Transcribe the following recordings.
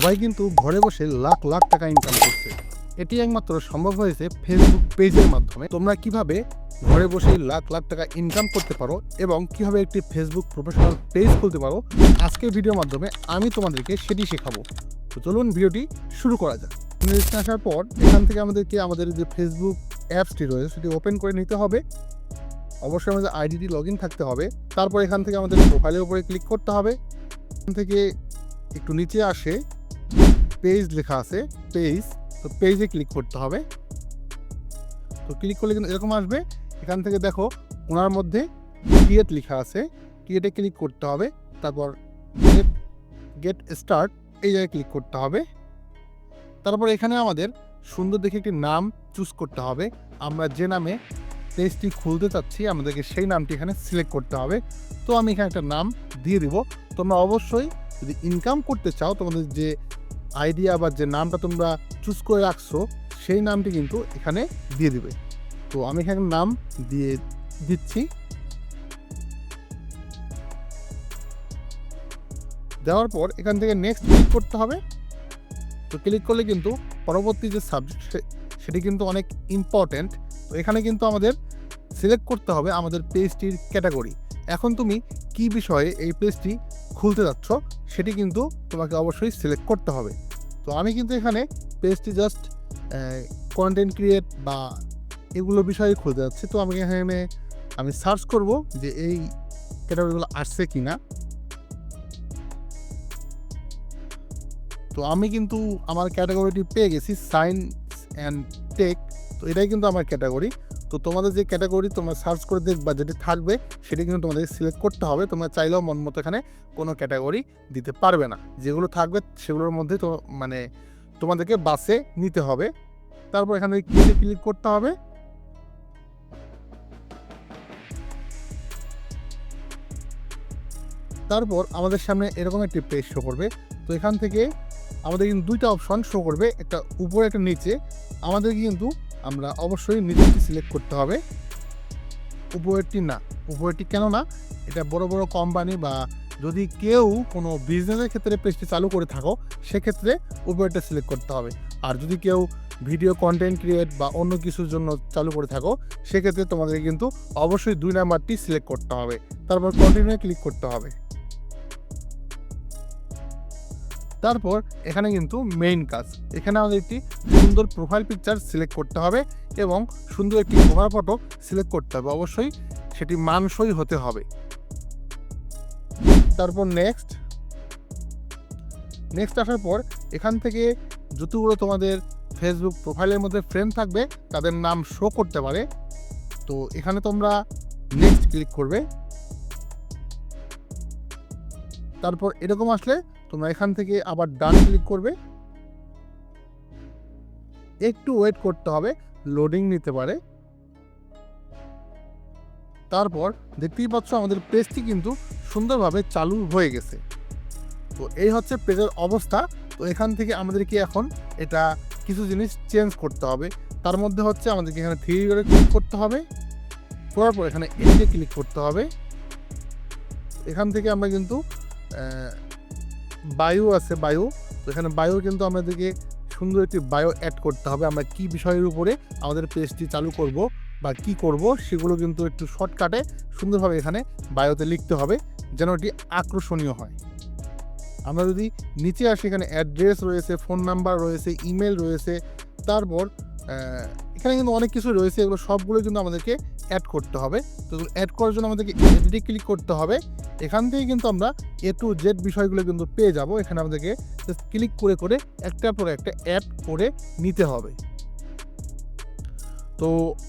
সবাই কিন্তু ঘরে বসে লাখ লাখ টাকা ইনকাম করছে। এটি একমাত্র সম্ভব হয়েছে ফেসবুক পেজের মাধ্যমে। তোমরা কীভাবে ঘরে বসে লাখ লাখ টাকা ইনকাম করতে পারো এবং কীভাবে একটি ফেসবুক প্রফেশনাল পেজ খুলতে পারো, আজকের ভিডিওর মাধ্যমে আমি তোমাদেরকে সেটি শেখাবো। তো চলুন ভিডিওটি শুরু করা যাক। নিচে আসার পর এখান থেকে আমাদেরকে আমাদের যে ফেসবুক অ্যাপসটি রয়েছে, সেটি ওপেন করে নিতে হবে। অবশ্যই আমাদের আইডিটি লগ থাকতে হবে। তারপর এখান থেকে আমাদের প্রোফাইলের উপরে ক্লিক করতে হবে। এখান থেকে একটু নিচে আসে। পেজ লেখা আছে পেজ তো পেজে ক্লিক করতে হবে। তো ক্লিক করলে কিন্তু এরকম আসবে। এখান থেকে দেখো, ওনার মধ্যে ক্রিয়েট লেখা আছে। ক্রিয়েটে ক্লিক করতে হবে। তারপর গেট স্টার্ট এই জায়গায় ক্লিক করতে হবে। তারপর এখানে আমাদের সুন্দর দেখে একটি নাম চুজ করতে হবে। আমরা যে নামে পেজটি খুলতে চাচ্ছি, আমাদেরকে সেই নামটি এখানে সিলেক্ট করতে হবে। তো আমি এখানে একটা নাম দিয়ে দিব। তোমরা অবশ্যই যদি ইনকাম করতে চাও, তোমাদের যে আইডিয়া বা যে নামটা তোমরা চুজ করে রাখছো, সেই নামটি কিন্তু এখানে দিয়ে দিবে। তো আমি এখানে নাম দিয়ে দিচ্ছি। দেওয়ার পর এখান থেকে নেক্সট ক্লিক করতে হবে। তো ক্লিক করলে কিন্তু পরবর্তী যে সাবজেক্ট সেটি কিন্তু অনেক ইম্পর্ট্যান্ট তো এখানে কিন্তু আমাদের সিলেক্ট করতে হবে আমাদের পেজটির ক্যাটাগরি এখন তুমি কি বিষয়ে এই পেজটি খুলতে যাচ্ছ, সেটি কিন্তু তোমাকে অবশ্যই সিলেক্ট করতে হবে। তো আমি কিন্তু এখানে পেজটি জাস্ট কন্টেন্ট ক্রিয়েট বা এগুলো বিষয়ে খুলতে যাচ্ছি। তো আমি এখানে, আমি সার্চ করব যে এই ক্যাটাগরিগুলো আসছে কি না তো আমি কিন্তু আমার ক্যাটাগরিটি পেয়ে গেছি সায়েন্স অ্যান্ড টেক তো এটাই কিন্তু আমার ক্যাটাগরি তো তোমাদের যে ক্যাটাগরি তোমরা সার্চ করে দেখবা যেটি থাকবে, সেটি কিন্তু তোমাদের সিলেক্ট করতে হবে। তোমরা চাইলেও মন মতো এখানে কোনো ক্যাটাগরি দিতে পারবে না। যেগুলো থাকবে, সেগুলোর মধ্যে তো মানে তোমাদেরকে বাসে নিতে হবে। তারপর এখানে ক্লিকে ক্লিক করতে হবে। তারপর আমাদের সামনে এরকম একটি পেজ শো করবে। তো এখান থেকে আমাদের কিন্তু দুইটা অপশন শো করবে। একটা উপরে, একটা নিচে। আমাদের কিন্তু আমরা অবশ্যই নিচেরটি সিলেক্ট করতে হবে। উপরেরটি না। উপরেরটি কেন না? এটা বড় বড় কোম্পানি বা যদি কেউ কোনো বিজনেসের ক্ষেত্রে পেজটি চালু করে থাকো, সেক্ষেত্রে উপরেরটা সিলেক্ট করতে হবে। আর যদি কেউ ভিডিও কন্টেন্ট ক্রিয়েট বা অন্য কিছুর জন্য চালু করে থাকো, সেক্ষেত্রে তোমাদের কিন্তু অবশ্যই দুই নাম্বারটি সিলেক্ট করতে হবে। তারপর কন্টিনিউ ক্লিক করতে হবে। তারপর এখানে কিন্তু মেইন কাজ। এখানে আমাদের একটি সুন্দর প্রোফাইল পিকচার সিলেক্ট করতে হবে এবং সুন্দর একটি কভার ফটো সিলেক্ট করতে হবে। অবশ্যই সেটি মানসই হতে হবে। তারপর নেক্সট নেক্সট আসার পর এখান থেকে যতগুলো তোমাদের ফেসবুক প্রোফাইলের মধ্যে ফ্রেন্ড থাকবে, তাদের নাম শো করতে পারে। তো এখানে তোমরা নেক্সট ক্লিক করবে। তারপর এরকম আসলে তোমরা এখান থেকে আবার ডান ক্লিক করবে। একটু ওয়েট করতে হবে, লোডিং নিতে পারে। তারপর দেখতেই পাচ্ছ আমাদের পেজটি কিন্তু সুন্দরভাবে চালু হয়ে গেছে। তো এই হচ্ছে পেজের অবস্থা। তো এখান থেকে আমাদেরকে এখন এটা কিছু জিনিস চেঞ্জ করতে হবে। তার মধ্যে হচ্ছে আমাদেরকে এখানে থ্রি করে ক্লিক করতে হবে। করার পর এখানে এদিকে ক্লিক করতে হবে। এখান থেকে আমরা কিন্তু বায়ু আছে বায়ু, তো এখানে বায়ু কিন্তু আমাদেরকে সুন্দর একটি বায়ো অ্যাড করতে হবে। আমরা কি বিষয়ের উপরে আমাদের পেজটি চালু করব বা কি করব সেগুলো কিন্তু একটু শর্টকাটে সুন্দরভাবে এখানে বায়োতে লিখতে হবে যেন এটি আকর্ষণীয় হয়। আমরা যদি নিচে আসি, এখানে অ্যাড্রেস রয়েছে ফোন নাম্বার রয়েছে ইমেল রয়েছে, তারপর এখানে কিন্তু অনেক কিছু রয়েছে, এগুলো সবগুলো কিন্তু আমাদেরকে অ্যাড করতে হবে। তো অ্যাড করার জন্য আমাদেরকে এডিটে ক্লিক করতে হবে। এখান থেকে কিন্তু আমরা এ টু জেড বিষয়গুলো কিন্তু পেয়ে যাব। এখানে আমাদেরকে ক্লিক করে করে একটার পর একটা অ্যাড করে নিতে হবে। তো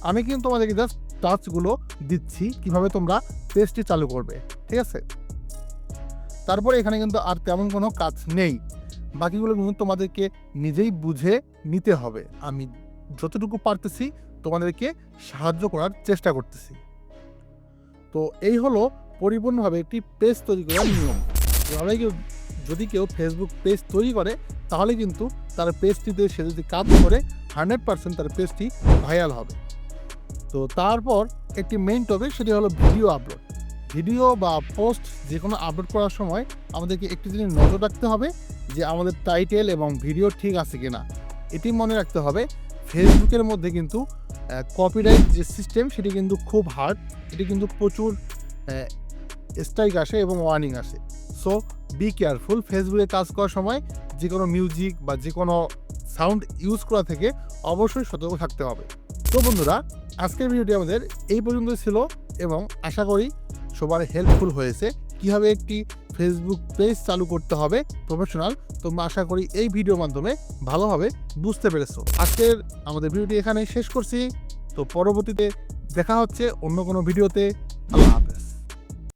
আমি কিন্তু তোমাদেরকে জাস্ট টাচগুলো দিচ্ছি, কীভাবে তোমরা পেজটি চালু করবে, ঠিক আছে? তারপরে এখানে কিন্তু আর তেমন কোনো কাজ নেই। বাকিগুলো কিন্তু তোমাদেরকে নিজেই বুঝে নিতে হবে। আমি যতটুকু পারতেছি তোমাদেরকে সাহায্য করার চেষ্টা করতেছি। তো এই হলো পরিপূর্ণভাবে একটি পেজ তৈরি করার নিয়ম। কেউ, যদি কেউ ফেসবুক পেজ তৈরি করে, তাহলে কিন্তু তার পেজটিতে সে যদি কাজ করে হান্ড্রেড পার্সেন্ট তার পেজটি ভাইরাল হবে। তো তারপর একটি মেইন টপিক সেটি হলো ভিডিও আপলোড ভিডিও বা পোস্ট যে কোনো আপলোড করার সময় আমাদেরকে একটি জিনিস নজর রাখতে হবে যে আমাদের টাইটেল এবং ভিডিও ঠিক আছে কিনা। এটি মনে রাখতে হবে ফেসবুকের মধ্যে কিন্তু কপিরাইট যে সিস্টেম সেটি কিন্তু খুব হার্ড এটি কিন্তু প্রচুর স্ট্রাইক আসে এবং ওয়ার্নিং আসে। সো বি কেয়ারফুল ফেসবুকে কাজ করার সময় যে কোনো মিউজিক বা যে কোনো সাউন্ড ইউজ করা থেকে অবশ্যই সতর্ক থাকতে হবে। তো বন্ধুরা, আজকের ভিডিওটি আমাদের এই পর্যন্ত ছিল এবং আশা করি সবার হেল্পফুল হয়েছে। কীভাবে একটি ফেসবুক পেজ চালু করতে হবে প্রফেশনাল তোমরা আশা করি এই ভিডিওর মাধ্যমে ভালোভাবে বুঝতে পেরেছ। আজকের আমাদের ভিডিওটি এখানে শেষ করছি। তো পরবর্তীতে দেখা হচ্ছে অন্য কোনো ভিডিওতে আল্লাহ